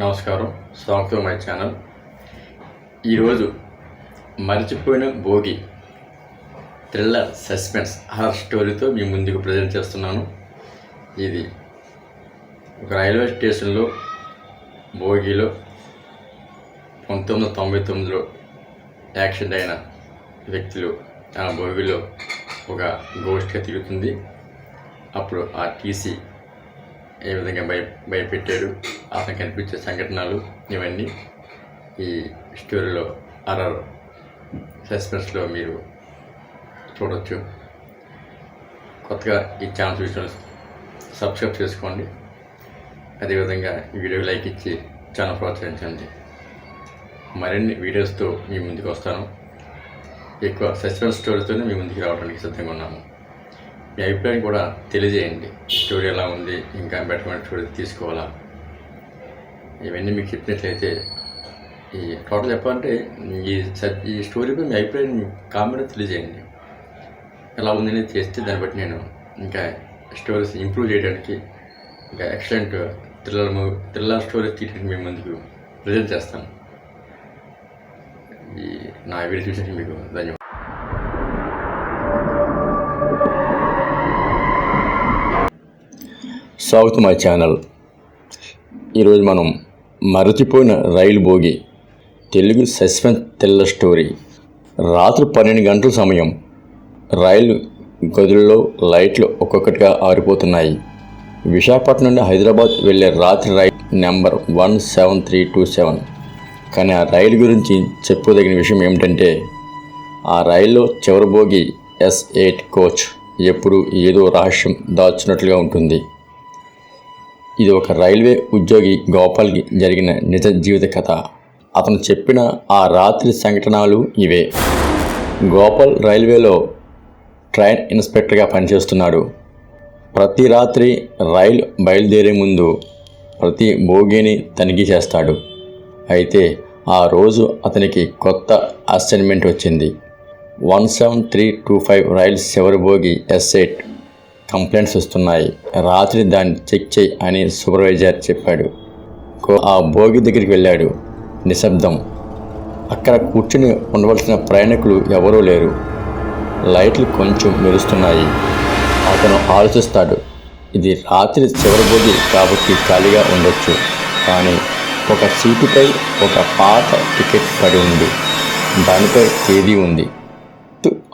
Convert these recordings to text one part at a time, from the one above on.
నమస్కారం. స్వాగతం my channel ఈరోజు మర్చిపోయిన భోగి థ్రిల్లర్ సస్పెన్స్ హారర్ స్టోరీతో మీ ముందుకు ప్రజెంట్ చేస్తున్నాను. ఇది ఒక రైల్వే స్టేషన్లో భోగిలో పంతొమ్మిది వందల తొంభై తొమ్మిదిలో యాక్సిడెంట్ అయిన వ్యక్తులు ఆ భోగిలో ఒక గోష్ఠిగా తిరుగుతుంది. అప్పుడు ఆ టీసీ ఏ విధంగా భయ భయపెట్టాడు అతను కనిపించే సంఘటనలు ఇవన్నీ ఈ స్టోరీలో అరర్ సస్పెన్స్లో మీరు చూడొచ్చు. కొత్తగా ఈ ఛానల్ చూసిన సబ్స్క్రైబ్ చేసుకోండి. అదేవిధంగా వీడియో లైక్ ఇచ్చి ఛానల్ ప్రోత్సహించండి. మరిన్ని వీడియోస్తో మీ ముందుకు వస్తాను. ఎక్కువ సస్పెన్స్ స్టోరీతోనే మీ ముందుకు రావడానికి సిద్ధంగా ఉన్నాము. మీ అభిప్రాయం కూడా తెలియజేయండి. స్టోరీ ఎలా ఉంది ఇంకా బెటర్మెంట్ స్టోరీ తీసుకోవాలా? ఇవన్నీ మీకు చెప్పినట్లయితే ఈ టోటల్ చెప్పాలంటే ఈ స- ఈ స్టోరీపై మీ అభిప్రాయం కామెంట్ తెలియజేయండి. ఎలా ఉందని చేస్తే దాన్ని బట్టి నేను ఇంకా స్టోరీస్ ఇంప్రూవ్ చేయడానికి ఇంకా excellent thriller movie thriller stories తీయడానికి మీ ముందుకు ప్రజెంట్ చేస్తాను. ఈ నా వీడియో చూసినట్టు మీకు ధన్యవాదాలు. స్వాగతం మై ఛానల్. ఈరోజు మనం మరచిపోయిన రైలు భోగి తెలుగు సస్పెన్స్ తెల్ల స్టోరీ. రాత్రి పన్నెండు గంటల సమయం రైలు గదుల్లో లైట్లు ఒక్కొక్కటిగా ఆరిపోతున్నాయి. విశాఖపట్నం నుండి హైదరాబాద్ వెళ్ళే రాత్రి రైలు number one seven three two seven. కానీ ఆ రైలు గురించి చెప్పుదగిన విషయం ఏమిటంటే ఆ రైల్లో చివరి భోగి ఎస్ ఎయిట్ కోచ్ ఎప్పుడు ఏదో రహస్యం దాచినట్లుగా ఉంటుంది. ఇది ఒక రైల్వే ఉద్యోగి గోపాల్కి జరిగిన నిజ జీవిత కథ. అతను చెప్పిన ఆ రాత్రి సంఘటనలు ఇవే. గోపాల్ రైల్వేలో ట్రైన్ ఇన్స్పెక్టర్గా పనిచేస్తున్నాడు. ప్రతి రాత్రి రైలు బయలుదేరే ముందు ప్రతి భోగిని తనిఖీ చేస్తాడు. అయితే ఆ రోజు అతనికి కొత్త అసైన్మెంట్ వచ్చింది. One seven three two five rail చివరి భోగి ఎస్ ఎయిట్ కంప్లైంట్స్ వస్తున్నాయి. రాత్రి దాన్ని చెక్ చేయి అని సూపర్వైజర్ చెప్పాడు. కో- ఆ భోగి దగ్గరికి వెళ్ళాడు. నిశ్శబ్దం. అక్కడ కూర్చుని ఉండవలసిన ప్రయాణికులు ఎవరూ లేరు. లైట్లు కొంచెం మెరుస్తున్నాయి. అతను ఆలోచిస్తాడు. ఇది రాత్రి చివరి భోగి కాబట్టి ఖాళీగా ఉండొచ్చు. కానీ ఒక సీటుపై ఒక పాత టికెట్ పడి ఉంది. దానిపై తేదీ ఉంది.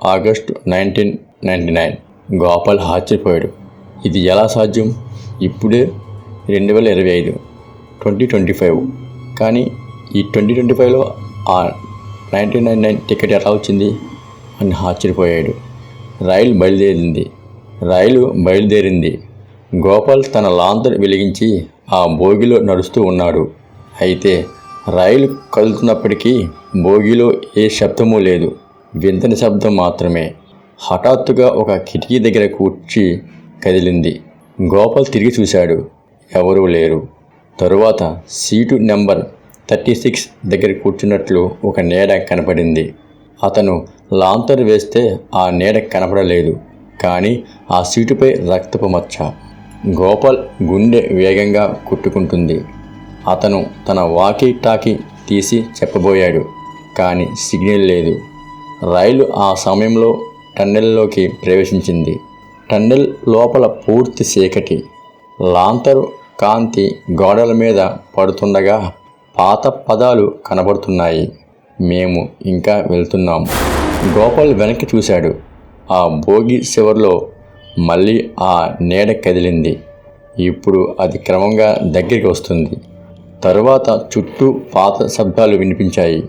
August nineteen ninety nine. Gopal ఆశ్చర్యపోయాడు ఇది ఎలా సాధ్యం? ఇప్పుడే రెండు వేల ఇరవై ఐదు ట్వంటీ ట్వంటీ ఫైవ్. కానీ ఈ ట్వంటీ ట్వంటీ ఫైవ్లో ఆ నైంటీ నైన్ నైన్ టికెట్ ఎలా వచ్చింది? అని ఆశ్చర్యపోయాడు. రైలు బయలుదేరింది. రైలు బయలుదేరింది. గోపాల్ తన లాంతర్ వెలిగించి ఆ భోగిలో నడుస్తూ ఉన్నాడు. అయితే రైలు కదులుతున్నప్పటికీ బోగిలో ఏ శబ్దమూ లేదు. వింతని శబ్దం మాత్రమే. హఠాత్తుగా ఒక కిటికీ దగ్గర కూర్చి కదిలింది. గోపాల్ తిరిగి చూశాడు. ఎవరూ లేరు. తరువాత సీటు నెంబర్ థర్టీ సిక్స్ దగ్గర కూర్చున్నట్లు ఒక నీడ కనపడింది. అతను లాంతర్ వేస్తే ఆ నీడ కనపడలేదు. కానీ ఆ సీటుపై రక్తపు మచ్చ. గోపాల్ గుండె వేగంగా కుట్టుకుంటుంది. అతను తన వాకీ టాకీ తీసి చెప్పబోయాడు. కానీ సిగ్నల్ లేదు. రైలు ఆ సమయంలో టన్నెల్లోకి ప్రవేశించింది. టన్నెల్ లోపల పూర్తి చీకటి. లాంతరు కాంతి గోడల మీద పడుతుండగా పాత పదాలు కనబడుతున్నాయి. మేము ఇంకా వెళ్తున్నాం. గోపాల్ వెనక్కి చూశాడు. ఆ భోగి చివరిలో మళ్ళీ ఆ నీడ కదిలింది. ఇప్పుడు అది క్రమంగా దగ్గరికి వస్తుంది. తరువాత చుట్టూ పాత శబ్దాలు వినిపించాయి.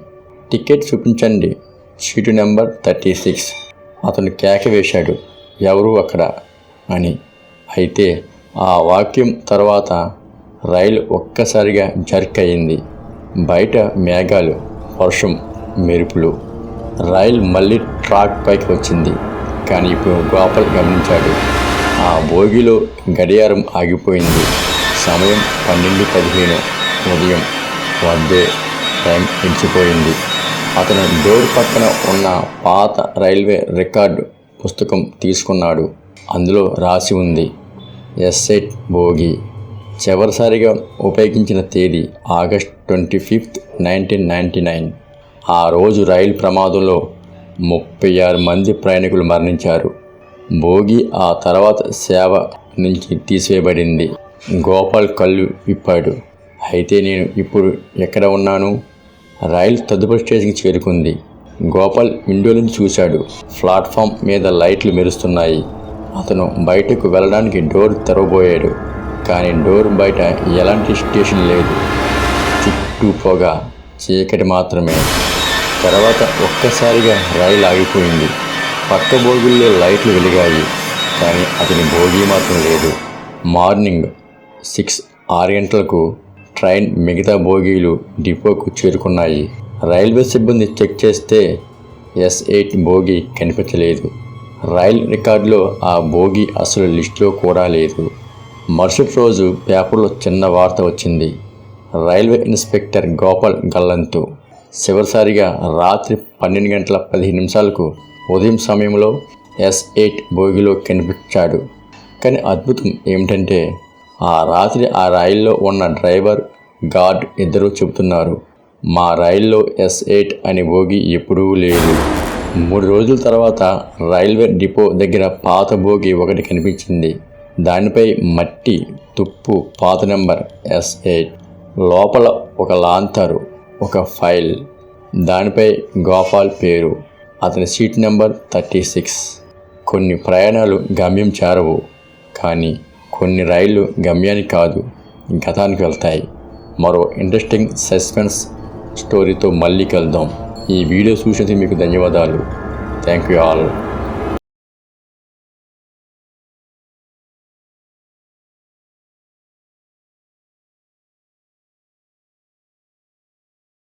టికెట్ చూపించండి. Seat number thirty six. అతను కేక వేశాడు. ఎవరు అక్కడ? అని. అయితే ఆ వాక్యం తర్వాత రైలు ఒక్కసారిగా జర్క్ అయింది. బయట మేఘాలు వర్షం మెరుపులు. రైలు మళ్ళీ ట్రాక్ పైకి వచ్చింది. కానీ ఇప్పుడు గోపాల్ గమనించాడు. ఆ భోగిలో గడియారం ఆగిపోయింది. సమయం పన్నెండు పదిహేను. ఉదయం వద్దే టైం ఎంచిపోయింది అతను డోర్ పక్కన ఉన్న పాత రైల్వే రికార్డు పుస్తకం తీసుకున్నాడు. అందులో రాసి ఉంది ఎస్సెట్ భోగి. చివరిసారిగా ఉపయోగించిన తేదీ August twenty fifth nineteen ninety nine. ఆ రోజు రైలు ప్రమాదంలో ముప్పై ఆరు మంది ప్రయాణికులు మరణించారు. భోగి ఆ తర్వాత సేవ నుంచి తీసివేయబడింది. గోపాల్ కళ్ళు విప్పాడు అయితే నేను ఇప్పుడు ఎక్కడ ఉన్నాను? రైలు తదుపరి స్టేషన్కి చేరుకుంది. గోపాల్ విండో నుంచి చూశాడు. ప్లాట్ఫామ్ మీద లైట్లు మెరుస్తున్నాయి. అతను బయటకు వెళ్ళడానికి డోర్ తెరవబోయాడు. కానీ డోర్ బయట ఎలాంటి స్టేషన్ లేదు. చుట్టూ పొగ చీకటి మాత్రమే. తర్వాత ఒక్కసారిగా రైలు ఆగిపోయింది. పక్క బోగుల్లో లైట్లు వెలిగాయి. కానీ అతని భోగి మాత్రం లేదు. మార్నింగ్ సిక్స్ ఆరు గంటలకు ట్రైన్ మిగతా బోగీలు డిపోకు చేరుకున్నాయి. రైల్వే సిబ్బంది చెక్ చేస్తే ఎస్ ఎయిట్ బోగి కనిపించలేదు. రైల్ రికార్డులో ఆ బోగి అసలు లిస్టులో కూడా లేదు. మరుసటి రోజు పేపర్లో చిన్న వార్త వచ్చింది. రైల్వే ఇన్స్పెక్టర్ గోపాల్ గల్లంతు చివరిసారిగా రాత్రి పన్నెండు గంటల పదిహేను నిమిషాలకు ఉదయం సమయంలో ఎస్ ఎయిట్ బోగిలో కనిపించాడు. కానీ అద్భుతం ఏమిటంటే ఆ రాత్రి ఆ రైల్లో ఉన్న డ్రైవర్ గార్డ్ ఇద్దరూ చెబుతున్నారు మా రైల్లో ఎస్ ఎయిట్ అనే బోగి ఎప్పుడూ లేదు మూడు రోజుల తర్వాత రైల్వే డిపో దగ్గర పాత బోగి ఒకటి కనిపించింది. దానిపై మట్టి తుప్పు పాత నెంబర్ ఎస్ ఎయిట్. లోపల ఒక లాంతరు ఒక ఫైల్. దానిపై గోపాల్ పేరు అతని సీట్ నెంబర్ థర్టీ సిక్స్. కొన్ని ప్రయాణాలు గమ్యం చేరవు. కానీ కొన్ని రైళ్ళు గమ్యానికి కాదు గతానికి వెళ్తాయి. మరో ఇంట్రెస్టింగ్ సస్పెన్స్ స్టోరీతో మళ్ళీ కలుద్దాం. ఈ వీడియో చూసినందుకు మీకు ధన్యవాదాలు. Thank you all.